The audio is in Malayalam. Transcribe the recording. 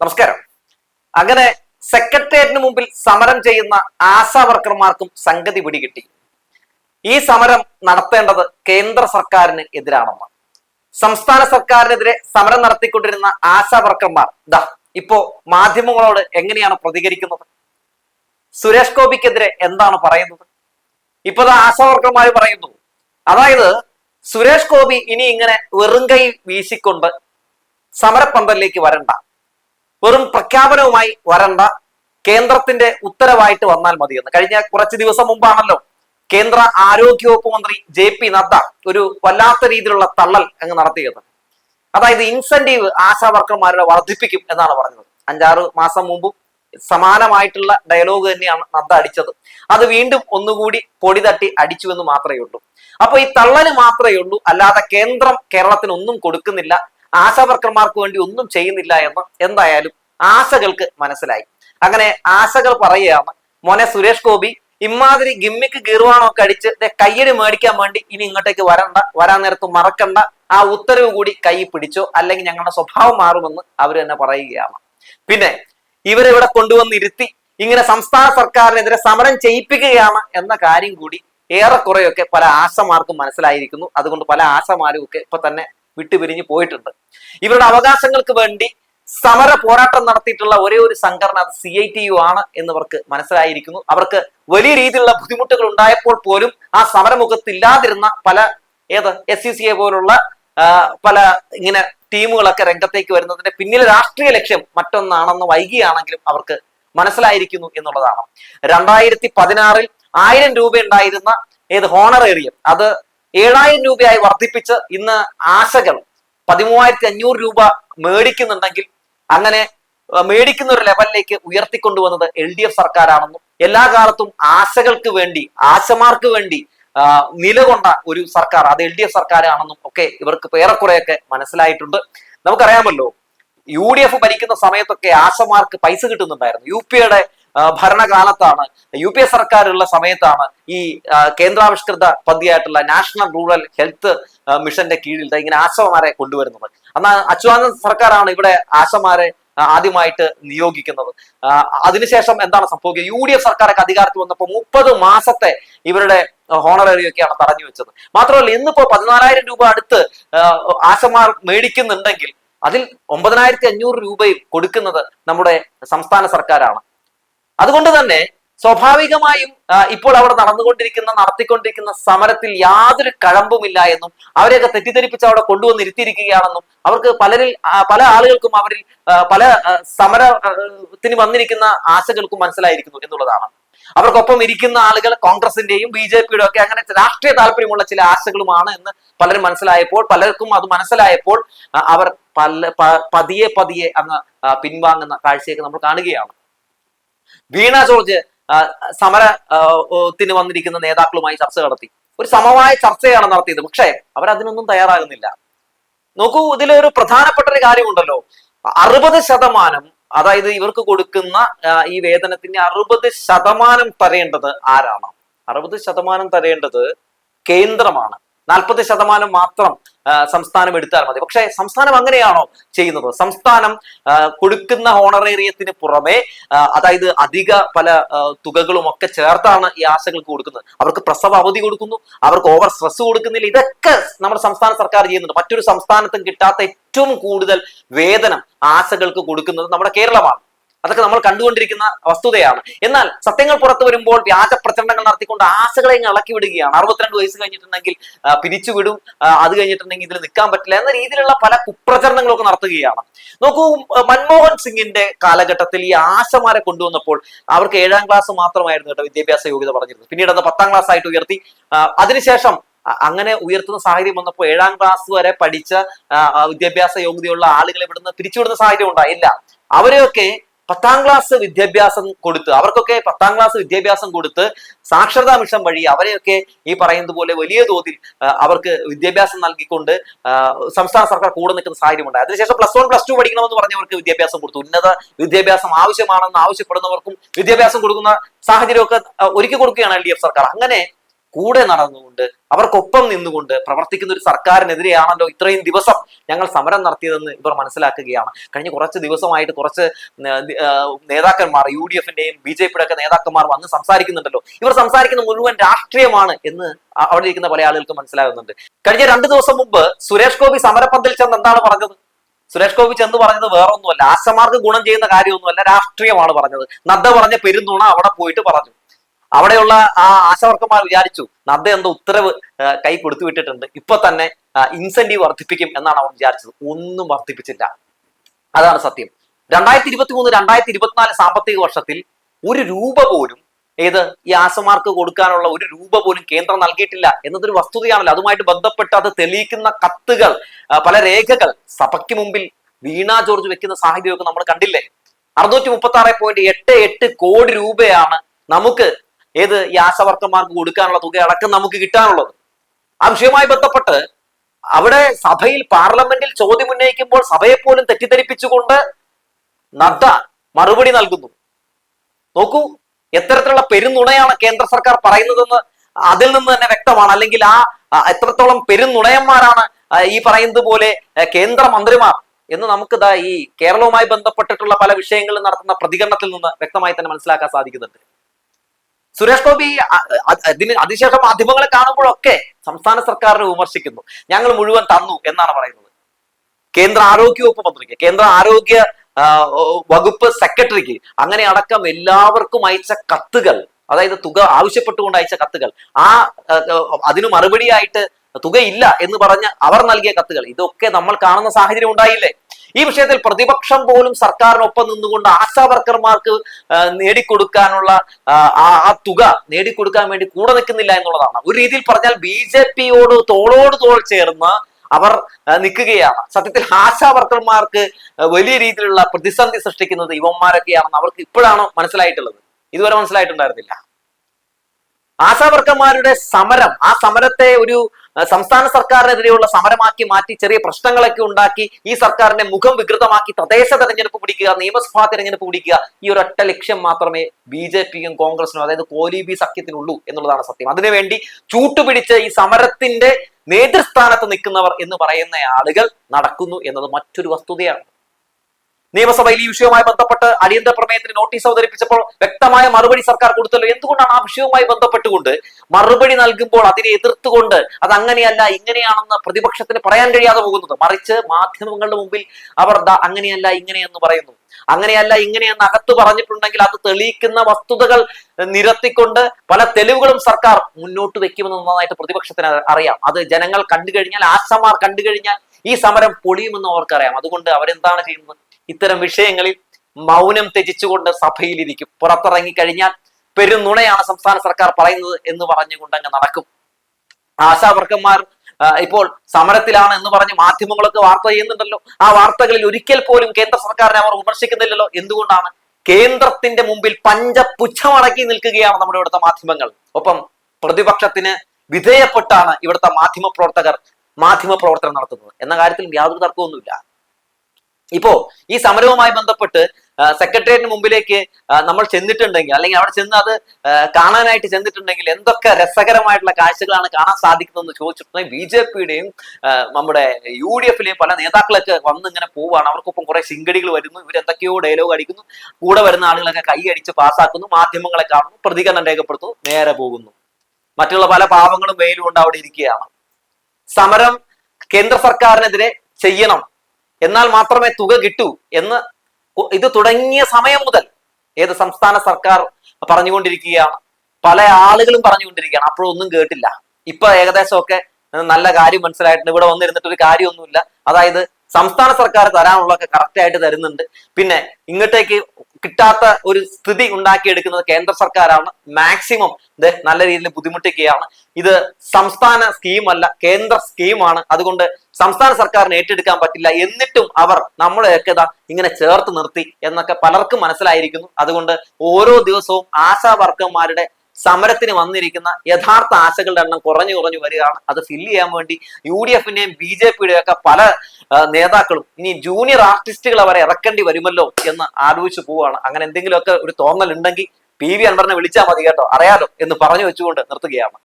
നമസ്കാരം. അങ്ങനെ സെക്രട്ടേറിയറ്റിന് മുമ്പിൽ സമരം ചെയ്യുന്ന ആശാ വർക്കർമാർക്കും സംഗതി പിടികിട്ടി. ഈ സമരം നടത്തേണ്ടത് കേന്ദ്ര സർക്കാരിന് എതിരാണെന്ന് സംസ്ഥാന സർക്കാരിനെതിരെ സമരം നടത്തിക്കൊണ്ടിരുന്ന ആശാ വർക്കർമാർ ദാ ഇപ്പോ മാധ്യമങ്ങളോട് എങ്ങനെയാണ് പ്രതികരിക്കുന്നത്? സുരേഷ് ഗോപിക്കെതിരെ എന്താണ് പറയുന്നത്? ഇപ്പൊ ആശാ വർക്കർമാർ പറയുന്നു അതായത് സുരേഷ് ഗോപി ഇനി ഇങ്ങനെ വെറും കൈ വീശിക്കൊണ്ട് സമരപ്പന്തലിലേക്ക് വരണ്ട. വെറും പ്രഖ്യാപനവുമായി വരണ്ട കേന്ദ്രത്തിന്റെ ഉത്തരവായിട്ട് വന്നാൽ മതിയെന്ന്. കഴിഞ്ഞ കുറച്ച് ദിവസം മുമ്പാണല്ലോ കേന്ദ്ര ആരോഗ്യവകുപ്പ് മന്ത്രി ജെ പി നദ്ദ ഒരു വല്ലാത്ത രീതിയിലുള്ള തള്ളൽ അങ്ങ് നടത്തിയത്. അതായത് ഇൻസെന്റീവ് ആശാ വർക്കർമാരുടെ വർദ്ധിപ്പിക്കും എന്നാണ് പറഞ്ഞത്. അഞ്ചാറ് മാസം മുമ്പും സമാനമായിട്ടുള്ള ഡയലോഗ് തന്നെയാണ് നദ്ദ അടിച്ചത്. അത് വീണ്ടും ഒന്നുകൂടി പൊടി തട്ടി അടിച്ചു എന്ന് മാത്രമേ ഉള്ളൂ. അപ്പൊ ഈ തള്ളൽ മാത്രമേ ഉള്ളൂ. അല്ലാതെ കേന്ദ്രം കേരളത്തിന് ഒന്നും കൊടുക്കുന്നില്ല. ആശാ വർക്കർമാർക്ക് വേണ്ടി ഒന്നും ചെയ്യുന്നില്ല എന്ന് എന്തായാലും ആശകൾക്ക് മനസ്സിലായി. അങ്ങനെ ആശകൾ പറയുകയാണ് മോനെ സുരേഷ് ഗോപി ഇമാതിരി ഗിമ്മിക്ക് ഗീർവാണമൊക്കെ അടിച്ച് കയ്യടി മേടിക്കാൻ വേണ്ടി ഇനി ഇങ്ങോട്ടേക്ക് വരണ്ട വരാൻ നേരത്ത് മറക്കണ്ട. ആ ഉത്തരവ് കൂടി കൈ പിടിച്ചോ അല്ലെങ്കിൽ ഞങ്ങളുടെ സ്വഭാവം മാറുമെന്ന് അവർ തന്നെ പറയുകയാണ്. പിന്നെ ഇവരെ ഇവിടെ കൊണ്ടുവന്നിരുത്തി ഇങ്ങനെ സംസ്ഥാന സർക്കാരിനെതിരെ സമരം ചെയ്യിപ്പിക്കുകയാണ് എന്ന കാര്യം കൂടി ഏറെക്കുറെയൊക്കെ പല ആശമാർക്കും മനസ്സിലായിരിക്കുന്നു. അതുകൊണ്ട് പല ആശമാരും ഒക്കെ ഇപ്പൊ തന്നെ വിട്ടുപിരിഞ്ഞു പോയിട്ടുണ്ട്. ഇവരുടെ അവകാശങ്ങൾക്ക് വേണ്ടി സമര പോരാട്ടം നടത്തിയിട്ടുള്ള ഒരേ ഒരു സംഘടന അത് സി ഐ ടി യു ആണ് എന്നിവർക്ക് മനസ്സിലായിരിക്കുന്നു. അവർക്ക് വലിയ രീതിയിലുള്ള ബുദ്ധിമുട്ടുകൾ ഉണ്ടായപ്പോൾ പോലും ആ സമരമുഖത്ത് ഇല്ലാതിരുന്ന പല ഏത് എസ് യു സി എ പോലുള്ള പല ഇങ്ങനെ ടീമുകളൊക്കെ രംഗത്തേക്ക് വരുന്നതിന്റെ പിന്നിലെ രാഷ്ട്രീയ ലക്ഷ്യം മറ്റൊന്നാണെന്ന് വൈകിയാണെങ്കിലും അവർക്ക് മനസ്സിലായിരിക്കുന്നു എന്നുള്ളതാണ്. രണ്ടായിരത്തി പതിനാറിൽ ആയിരം രൂപ ഉണ്ടായിരുന്ന ഏത് ഹോണർ ഹോണറേറിയം അത് ഏഴായിരം രൂപയായി വർദ്ധിപ്പിച്ച് ഇന്ന് ആശകൾ പതിമൂവായിരത്തി അഞ്ഞൂറ് രൂപ മേടിക്കുന്നുണ്ടെങ്കിൽ അങ്ങനെ മേടിക്കുന്ന ഒരു ലെവലിലേക്ക് ഉയർത്തിക്കൊണ്ടുവന്നത് എൽ ഡി എഫ് സർക്കാരാണെന്നും എല്ലാ കാലത്തും ആശകൾക്ക് വേണ്ടി ആശമാർക്ക് വേണ്ടി നിലകൊണ്ട ഒരു സർക്കാർ അത് എൽ ഡി എഫ് സർക്കാരാണെന്നും ഒക്കെ ഇവർക്ക് ഏറെക്കുറെയൊക്കെ മനസ്സിലായിട്ടുണ്ട്. നമുക്കറിയാമല്ലോ യു ഡി എഫ് ഭരിക്കുന്ന സമയത്തൊക്കെ ആശമാർക്ക് പൈസ കിട്ടുന്നുണ്ടായിരുന്നു. യു പിയുടെ ഭരണകാലത്താണ് യു പി എ സർക്കാരുള്ള സമയത്താണ് ഈ കേന്ദ്രാവിഷ്കൃത പദ്ധതിയായിട്ടുള്ള നാഷണൽ റൂറൽ ഹെൽത്ത് മിഷന്റെ കീഴിൽ ഇങ്ങനെ ആശമാരെ കൊണ്ടുവരുന്നത്. എന്നാൽ അച്യുതാനന്ദ സർക്കാരാണ് ഇവിടെ ആശമാരെ ആദ്യമായിട്ട് നിയോഗിക്കുന്നത്. അതിനുശേഷം എന്താണ് സംഭവിക്കുക? യു ഡി എഫ് സർക്കാരൊക്കെ അധികാരത്തിൽ വന്നപ്പോൾ മുപ്പത് മാസത്തെ ഇവരുടെ ഹോണറേറിയൊക്കെയാണ് തടഞ്ഞു വെച്ചത്. മാത്രമല്ല ഇന്നിപ്പോ പതിനാലായിരം രൂപ അടുത്ത് ആശമാർ മേടിക്കുന്നുണ്ടെങ്കിൽ അതിൽ ഒമ്പതിനായിരത്തി അഞ്ഞൂറ് രൂപയും കൊടുക്കുന്നത് നമ്മുടെ സംസ്ഥാന സർക്കാരാണ്. അതുകൊണ്ട് തന്നെ സ്വാഭാവികമായും ഇപ്പോൾ അവിടെ നടന്നുകൊണ്ടിരിക്കുന്ന നടത്തിക്കൊണ്ടിരിക്കുന്ന സമരത്തിൽ യാതൊരു കഴമ്പുമില്ല എന്നും അവരെയൊക്കെ തെറ്റിദ്ധരിപ്പിച്ച് അവിടെ കൊണ്ടുവന്ന് ഇരുത്തിയിരിക്കുകയാണെന്നും അവർക്ക് പലരിൽ പല ആളുകൾക്കും അവരിൽ പല സമരത്തിന് വന്നിരിക്കുന്ന ആശകൾക്കും മനസ്സിലായിരിക്കുന്നു എന്നുള്ളതാണ്. അവർക്കൊപ്പം ഇരിക്കുന്ന ആളുകൾ കോൺഗ്രസിന്റെയും ബി ജെ പിയുടെ ഒക്കെ അങ്ങനെ രാഷ്ട്രീയ താല്പര്യമുള്ള ചില ആശകളുമാണ് എന്ന് പലരും മനസ്സിലായപ്പോൾ പലർക്കും അത് മനസ്സിലായപ്പോൾ അവർ പല പതിയെ പതിയെ അങ്ങ് പിൻവാങ്ങുന്ന കാഴ്ചയൊക്കെ നമ്മൾ കാണുകയാണ്. വീണ ജോർജ് ആ, സമര ആ, ത്തിന് വന്നിരിക്കുന്ന നേതാക്കളുമായി ചർച്ച നടത്തി. ഒരു സമവായ ചർച്ചയാണ് നടത്തിയത്. പക്ഷേ അവരതിനൊന്നും തയ്യാറാകുന്നില്ല. നോക്കൂ ഇതിലൊരു പ്രധാനപ്പെട്ട ഒരു കാര്യമുണ്ടല്ലോ. അറുപത് ശതമാനം അതായത് ഇവർക്ക് കൊടുക്കുന്ന ഈ വേതനത്തിന്റെ അറുപത് ശതമാനം തരേണ്ടത് ആരാണ്? അറുപത് ശതമാനം തരേണ്ടത് കേന്ദ്രമാണ്. നാൽപ്പത് ശതമാനം മാത്രം സംസ്ഥാനം എടുത്താൽ മതി. പക്ഷെ സംസ്ഥാനം അങ്ങനെയാണോ ചെയ്യുന്നത്? സംസ്ഥാനം കൊടുക്കുന്ന ഹോണറേറിയത്തിന് പുറമെ അതായത് അധിക പല തുകകളും ഒക്കെ ചേർത്താണ് ഈ ആശകൾക്ക് കൊടുക്കുന്നത്. അവർക്ക് പ്രസവ അവധി കൊടുക്കുന്നു അവർക്ക് ഓവർ സ്ട്രെസ് കൊടുക്കുന്നില്ല. ഇതൊക്കെ നമ്മുടെ സംസ്ഥാന സർക്കാർ ചെയ്യുന്നുണ്ട്. മറ്റൊരു സംസ്ഥാനത്തും കിട്ടാത്ത ഏറ്റവും കൂടുതൽ വേതനം ആശകൾക്ക് കൊടുക്കുന്നത് നമ്മുടെ കേരളമാണ്. അതൊക്കെ നമ്മൾ കണ്ടുകൊണ്ടിരിക്കുന്ന വസ്തുതയാണ്. എന്നാൽ സത്യങ്ങൾ പുറത്തു വരുമ്പോൾ വ്യാജ പ്രചരണങ്ങൾ നടത്തിക്കൊണ്ട് ആശകളെ ഇളക്കി വിടുകയാണ്. അറുപത്തിരണ്ട് വയസ്സ് കഴിഞ്ഞിട്ടുണ്ടെങ്കിൽ പിരിച്ചുവിടും അത് കഴിഞ്ഞിട്ടുണ്ടെങ്കിൽ ഇതിൽ നിൽക്കാൻ പറ്റില്ല എന്ന രീതിയിലുള്ള പല കുപ്രചരണങ്ങളൊക്കെ നടത്തുകയാണ്. നോക്കൂ മൻമോഹൻ സിംഗിന്റെ കാലഘട്ടത്തിൽ ഈ ആശമാരെ കൊണ്ടുവന്നപ്പോൾ അവർക്ക് ഏഴാം ക്ലാസ് മാത്രമായിരുന്നു കേട്ടോ വിദ്യാഭ്യാസ യോഗ്യത പറഞ്ഞിരുന്നത്. പിന്നീട് അത് പത്താം ക്ലാസ് ആയിട്ട് ഉയർത്തി. അതിനുശേഷം അങ്ങനെ ഉയർത്തുന്ന സാഹചര്യം വന്നപ്പോൾ ഏഴാം ക്ലാസ് വരെ പഠിച്ച വിദ്യാഭ്യാസ യോഗ്യതയുള്ള ആളുകളെ ഇവിടുന്ന് പിരിച്ചുവിടുന്ന സാഹചര്യം ഉണ്ടായില്ല. അവരെയൊക്കെ പത്താം ക്ലാസ് വിദ്യാഭ്യാസം കൊടുത്ത് അവർക്കൊക്കെ പത്താം ക്ലാസ് വിദ്യാഭ്യാസം കൊടുത്ത് സാക്ഷരതാ മിഷൻ വഴി അവരെയൊക്കെ ഈ പറയുന്നത് പോലെ വലിയ തോതിൽ അവർക്ക് വിദ്യാഭ്യാസം നൽകിക്കൊണ്ട് സംസ്ഥാന സർക്കാർ കൂടെ നിൽക്കുന്ന സാഹചര്യമുണ്ട്. അതിനുശേഷം പ്ലസ് വൺ പ്ലസ് ടു പഠിക്കണമെന്ന് പറഞ്ഞവർക്ക് വിദ്യാഭ്യാസം കൊടുത്തു. ഉന്നത വിദ്യാഭ്യാസം ആവശ്യമാണെന്ന് ആവശ്യപ്പെടുന്നവർക്കും വിദ്യാഭ്യാസം കൊടുക്കുന്ന സാഹചര്യമൊക്കെ ഒരുക്കി കൊടുക്കുകയാണ് എൽ സർക്കാർ. അങ്ങനെ കൂടെ നടന്നുകൊണ്ട് അവർക്കൊപ്പം നിന്നുകൊണ്ട് പ്രവർത്തിക്കുന്ന ഒരു സർക്കാരിനെതിരെയാണല്ലോ ഇത്രയും ദിവസം ഞങ്ങൾ സമരം നടത്തിയതെന്ന് ഇവർ മനസ്സിലാക്കുകയാണ്. കഴിഞ്ഞ കുറച്ച് ദിവസമായിട്ട് കുറച്ച് നേതാക്കന്മാർ യു ഡി എഫിന്റെയും ബി ജെ പിയുടെ ഒക്കെ നേതാക്കന്മാർ വന്ന് സംസാരിക്കുന്നുണ്ടല്ലോ. ഇവർ സംസാരിക്കുന്ന മുഴുവൻ രാഷ്ട്രീയമാണ് എന്ന് അവിടെ ഇരിക്കുന്ന പല ആളുകൾക്ക് മനസ്സിലാകുന്നുണ്ട് കഴിഞ്ഞ രണ്ടു ദിവസം മുമ്പ് സുരേഷ് ഗോപി സമരപ്പന്തൽ ചെന്ന് എന്താണ് പറഞ്ഞത്? സുരേഷ് ഗോപി ചെന്ന് പറഞ്ഞത് വേറൊന്നുമല്ല. ആശമാർക്ക് ഗുണം ചെയ്യുന്ന കാര്യമൊന്നുമല്ല രാഷ്ട്രീയമാണ് പറഞ്ഞത്. നദ്ദ പറഞ്ഞ പെരുന്നുണ അവിടെ പോയിട്ട് പറഞ്ഞു. അവിടെയുള്ള ആ ആശാവർക്കന്മാർ വിചാരിച്ചു നദ്ദ എന്തോ ഉത്തരവ് കൈ കൊടുത്തു വിട്ടിട്ടുണ്ട്. ഇപ്പൊ തന്നെ ഇൻസെന്റീവ് വർദ്ധിപ്പിക്കും എന്നാണ് അവർ വിചാരിച്ചത്. ഒന്നും വർദ്ധിപ്പിച്ചില്ല. അതാണ് സത്യം. രണ്ടായിരത്തി ഇരുപത്തി മൂന്ന് രണ്ടായിരത്തി ഇരുപത്തിനാല് സാമ്പത്തിക വർഷത്തിൽ ഒരു രൂപ പോലും ഏത് ഈ ആശമാർക്ക് കൊടുക്കാനുള്ള ഒരു രൂപ പോലും കേന്ദ്രം നൽകിയിട്ടില്ല എന്നതൊരു വസ്തുതയാണല്ലോ. അതുമായിട്ട് ബന്ധപ്പെട്ട് അത് തെളിയിക്കുന്ന കത്തുകൾ പല രേഖകൾ സഭയ്ക്ക് മുമ്പിൽ വീണ ജോർജ് വെക്കുന്ന സാഹചര്യമൊക്കെ നമ്മൾ കണ്ടില്ലേ? അറുന്നൂറ്റി മുപ്പത്തി ആറ് പോയിന്റ് എട്ട് എട്ട് കോടി രൂപയാണ് നമുക്ക് ഏത് ഈ ആശാവർക്കന്മാർക്ക് കൊടുക്കാനുള്ള തുക അടക്കം നമുക്ക് കിട്ടാനുള്ളത്. ആ വിഷയവുമായി ബന്ധപ്പെട്ട് അവിടെ സഭയിൽ പാർലമെന്റിൽ ചോദ്യം ഉന്നയിക്കുമ്പോൾ സഭയെ പോലും തെറ്റിദ്ധരിപ്പിച്ചുകൊണ്ട് നദ്ദ മറുപടി നൽകുന്നു. നോക്കൂ എത്തരത്തിലുള്ള പെരുന്നുണയാണ് കേന്ദ്ര സർക്കാർ പറയുന്നതെന്ന് അതിൽ നിന്ന് തന്നെ വ്യക്തമാണ്. അല്ലെങ്കിൽ ആ എത്രത്തോളം പെരുന്നുണയന്മാരാണ് ഈ പറയുന്നത് പോലെ കേന്ദ്ര മന്ത്രിമാർ എന്ന് നമുക്ക് ഈ കേരളവുമായി ബന്ധപ്പെട്ടിട്ടുള്ള പല വിഷയങ്ങളിൽ നടത്തുന്ന പ്രതികരണത്തിൽ നിന്ന് വ്യക്തമായി തന്നെ മനസ്സിലാക്കാൻ സാധിക്കുന്നുണ്ട്. സുരേഷ് ഗോപി അതിന് അതിശേഷം മാധ്യമങ്ങളെ കാണുമ്പോഴൊക്കെ സംസ്ഥാന സർക്കാരിനെ വിമർശിക്കുന്നു. ഞങ്ങൾ മുഴുവൻ തന്നു എന്നാണ് പറയുന്നത്. കേന്ദ്ര ആരോഗ്യ വകുപ്പ് മന്ത്രിക്ക് കേന്ദ്ര ആരോഗ്യ വകുപ്പ് സെക്രട്ടറിക്ക് അങ്ങനെ അടക്കം എല്ലാവർക്കും അയച്ച കത്തുകൾ അതായത് തുക ആവശ്യപ്പെട്ടുകൊണ്ട് അയച്ച കത്തുകൾ ആ, അതിനു മറുപടിയായിട്ട് തുകയില്ല എന്ന് പറഞ്ഞ് അവർ നൽകിയ കത്തുകൾ ഇതൊക്കെ നമ്മൾ കാണുന്ന സാഹചര്യം ഉണ്ടായില്ലേ? ഈ വിഷയത്തിൽ പ്രതിപക്ഷം പോലും സർക്കാരിനൊപ്പം നിന്നുകൊണ്ട് ആശാ വർക്കർമാർക്ക് നേടിക്കൊടുക്കാനുള്ള ആ, തുക നേടിക്കൊടുക്കാൻ വേണ്ടി കൂടെ നിൽക്കുന്നില്ല എന്നുള്ളതാണ്. ഒരു രീതിയിൽ പറഞ്ഞാൽ ബി ജെ പിയോട് തോളോട് തോൾ ചേർന്ന് അവർ നിൽക്കുകയാണ്. സത്യത്തിൽ ആശാ വർക്കർമാർക്ക് വലിയ രീതിയിലുള്ള പ്രതിസന്ധി സൃഷ്ടിക്കുന്നത് ഇവന്മാരൊക്കെയാണെന്ന് അവർക്ക് ഇപ്പോഴാണ് മനസ്സിലായിട്ടുള്ളത്. ഇതുവരെ മനസ്സിലായിട്ടുണ്ടായിരുന്നില്ല. ആശാ വർക്കർമാരുടെ സമരം ആ സമരത്തെ ഒരു സംസ്ഥാന സർക്കാരിനെതിരെയുള്ള സമരമാക്കി മാറ്റി ചെറിയ പ്രശ്നങ്ങളൊക്കെ ഉണ്ടാക്കി ഈ സർക്കാരിനെ മുഖം വികൃതമാക്കി തദ്ദേശ തെരഞ്ഞെടുപ്പ് പിടിക്കുക നിയമസഭാ തെരഞ്ഞെടുപ്പ് പിടിക്കുക ഈ ഒരൊറ്റ ലക്ഷ്യം മാത്രമേ ബി ജെ പിയും കോൺഗ്രസിനും അതായത് കോലിബി സഖ്യത്തിനുള്ളൂ എന്നുള്ളതാണ് സത്യം. അതിനുവേണ്ടി ചൂട്ടുപിടിച്ച് ഈ സമരത്തിന്റെ നേതൃസ്ഥാനത്ത് നിൽക്കുന്നവർ എന്ന് പറയുന്ന ആളുകൾ നടക്കുന്നു എന്നത് മറ്റൊരു വസ്തുതയാണ്. നിയമസഭയിൽ ഈ വിഷയവുമായി ബന്ധപ്പെട്ട് അടിയന്തര പ്രമേയത്തിന് നോട്ടീസ് അവതരിപ്പിച്ചപ്പോൾ വ്യക്തമായ മറുപടി സർക്കാർ കൊടുത്തല്ലോ. എന്തുകൊണ്ടാണ് ആ വിഷയവുമായി ബന്ധപ്പെട്ടുകൊണ്ട് മറുപടി നൽകുമ്പോൾ അതിനെ എതിർത്തുകൊണ്ട് അത് അങ്ങനെയല്ല ഇങ്ങനെയാണെന്ന് പ്രതിപക്ഷത്തിന് പറയാൻ കഴിയാതെ പോകുന്നത്? മറിച്ച് മാധ്യമങ്ങളുടെ മുമ്പിൽ അവർ അങ്ങനെയല്ല ഇങ്ങനെയെന്ന് പറയുന്നു. അങ്ങനെയല്ല ഇങ്ങനെയെന്ന് അകത്ത് പറഞ്ഞിട്ടുണ്ടെങ്കിൽ അത് തെളിയിക്കുന്ന വസ്തുതകൾ നിരത്തിക്കൊണ്ട് പല തെളിവുകളും സർക്കാർ മുന്നോട്ട് വെക്കുമെന്ന് നന്നായിട്ട് പ്രതിപക്ഷത്തിന് അറിയാം. അത് ജനങ്ങൾ കണ്ടു കഴിഞ്ഞാൽ ആശമാർ കണ്ടു കഴിഞ്ഞാൽ ഈ സമരം പൊളിയുമെന്ന് അവർക്കറിയാം. അതുകൊണ്ട് അവരെന്താണ് ചെയ്യുന്നത്? ഇത്തരം വിഷയങ്ങളിൽ മൗനം ത്യജിച്ചുകൊണ്ട് സഭയിലിരിക്കും. പുറത്തിറങ്ങി കഴിഞ്ഞാൽ പെരുന്നുണയാണ് സംസ്ഥാന സർക്കാർ പറയുന്നത് എന്ന് പറഞ്ഞുകൊണ്ട് അങ്ങ് നടക്കും. ആശാവർക്കന്മാർ ഇപ്പോൾ സമരത്തിലാണ് എന്ന് പറഞ്ഞ് മാധ്യമങ്ങളൊക്കെ വാർത്ത ചെയ്യുന്നുണ്ടല്ലോ. ആ വാർത്തകളിൽ ഒരിക്കൽ പോലും കേന്ദ്ര സർക്കാരിനെ അവർ വിമർശിക്കുന്നില്ലല്ലോ. എന്തുകൊണ്ടാണ്? കേന്ദ്രത്തിന്റെ മുമ്പിൽ പഞ്ചപുച്ഛമടക്കി നിൽക്കുകയാണ് നമ്മുടെ ഇവിടുത്തെ മാധ്യമങ്ങൾ. ഒപ്പം പ്രതിപക്ഷത്തിന് വിധേയപ്പെട്ടാണ് ഇവിടുത്തെ മാധ്യമ പ്രവർത്തകർ മാധ്യമ പ്രവർത്തനം നടത്തുന്നത്. എന്ന കാര്യത്തിൽ യാതൊരു തർക്കമൊന്നുമില്ല ഇപ്പോ ഈ സമരവുമായി ബന്ധപ്പെട്ട് സെക്രട്ടേറിയറ്റിന് മുമ്പിലേക്ക് നമ്മൾ ചെന്നിട്ടുണ്ടെങ്കിൽ അല്ലെങ്കിൽ അവിടെ ചെന്ന് അത് കാണാനായിട്ട് ചെന്നിട്ടുണ്ടെങ്കിൽ എന്തൊക്കെ രസകരമായിട്ടുള്ള കാഴ്ചകളാണ് കാണാൻ സാധിക്കുന്നതെന്ന് ചോദിച്ചിട്ടുണ്ടെങ്കിൽ ബി ജെ പിയുടെയും നമ്മുടെ യു ഡി എഫിലെയും പല നേതാക്കളൊക്കെ വന്ന് ഇങ്ങനെ പോവാണ്. അവർക്കൊപ്പം കുറെ ശിങ്കടികൾ വരുന്നു. ഇവർ എന്തൊക്കെയോ ഡയലോഗ് അടിക്കുന്നു. കൂടെ വരുന്ന ആളുകളൊക്കെ കൈ അടിച്ച് പാസ്സാക്കുന്നു മാധ്യമങ്ങളെ കാണുന്നു. പ്രതികരണം രേഖപ്പെടുത്തുന്നു. നേരെ പോകുന്നു. മറ്റുള്ള പല പാവങ്ങളും വെയിലും കൊണ്ട് അവിടെ ഇരിക്കുകയാണ്. സമരം കേന്ദ്ര സർക്കാരിനെതിരെ ചെയ്യണം. എന്നാൽ മാത്രമേ തുക കിട്ടൂ എന്ന് ഇത് തുടങ്ങിയ സമയം മുതൽ ഏത് സംസ്ഥാന സർക്കാർ പറഞ്ഞുകൊണ്ടിരിക്കുകയാണ്. പല ആളുകളും പറഞ്ഞുകൊണ്ടിരിക്കുകയാണ്. അപ്പോഴൊന്നും കേട്ടില്ല. ഇപ്പൊ ഏകദേശമൊക്കെ നല്ല കാര്യം മനസ്സിലായിട്ടുണ്ട്. ഇവിടെ വന്നിരുന്നിട്ട് ഒരു കാര്യമൊന്നുമില്ല. അതായത് സംസ്ഥാന സർക്കാർ തരാനുള്ളതൊക്കെ കറക്റ്റ് ആയിട്ട് തരുന്നുണ്ട്. പിന്നെ ഇങ്ങോട്ടേക്ക് കിട്ടാത്ത ഒരു സ്ഥിതി ഉണ്ടാക്കിയെടുക്കുന്നത് കേന്ദ്ര സർക്കാരാണ്. മാക്സിമം ഇത് നല്ല രീതിയിൽ ബുദ്ധിമുട്ടിക്കുകയാണ്. ഇത് സംസ്ഥാന സ്കീമല്ല കേന്ദ്ര സ്കീമാണ് അതുകൊണ്ട് സംസ്ഥാന സർക്കാരിന് ഏറ്റെടുക്കാൻ പറ്റില്ല. എന്നിട്ടും അവർ നമ്മളെയൊക്കെ ഇങ്ങനെ ചേർത്ത് നിർത്തി എന്നൊക്കെ പലർക്കും മനസ്സിലായിരിക്കുന്നു. അതുകൊണ്ട് ഓരോ ദിവസവും ആശാ വർക്കർമാരുടെ സമരത്തിന് വന്നിരിക്കുന്ന യഥാർത്ഥ ആശകളുടെ എണ്ണം കുറഞ്ഞു കുറഞ്ഞു വരികയാണ്. അത് ഫില്ല് ചെയ്യാൻ വേണ്ടി യു ഡി എഫിന്റെയും ബി ജെ പിയുടെയും ഒക്കെ പല നേതാക്കളും ഇനി ജൂനിയർ ആർട്ടിസ്റ്റുകൾ അവരെ ഇറക്കേണ്ടി വരുമല്ലോ എന്ന് ആലോചിച്ചു പോവുകയാണ്. അങ്ങനെ എന്തെങ്കിലുമൊക്കെ ഒരു തോന്നൽ ഉണ്ടെങ്കിൽ പി വി അൻവറിനെ വിളിച്ചാൽ മതി കേട്ടോ. അറിയാലോ എന്ന് പറഞ്ഞു വെച്ചുകൊണ്ട് നിർത്തുകയാണ്.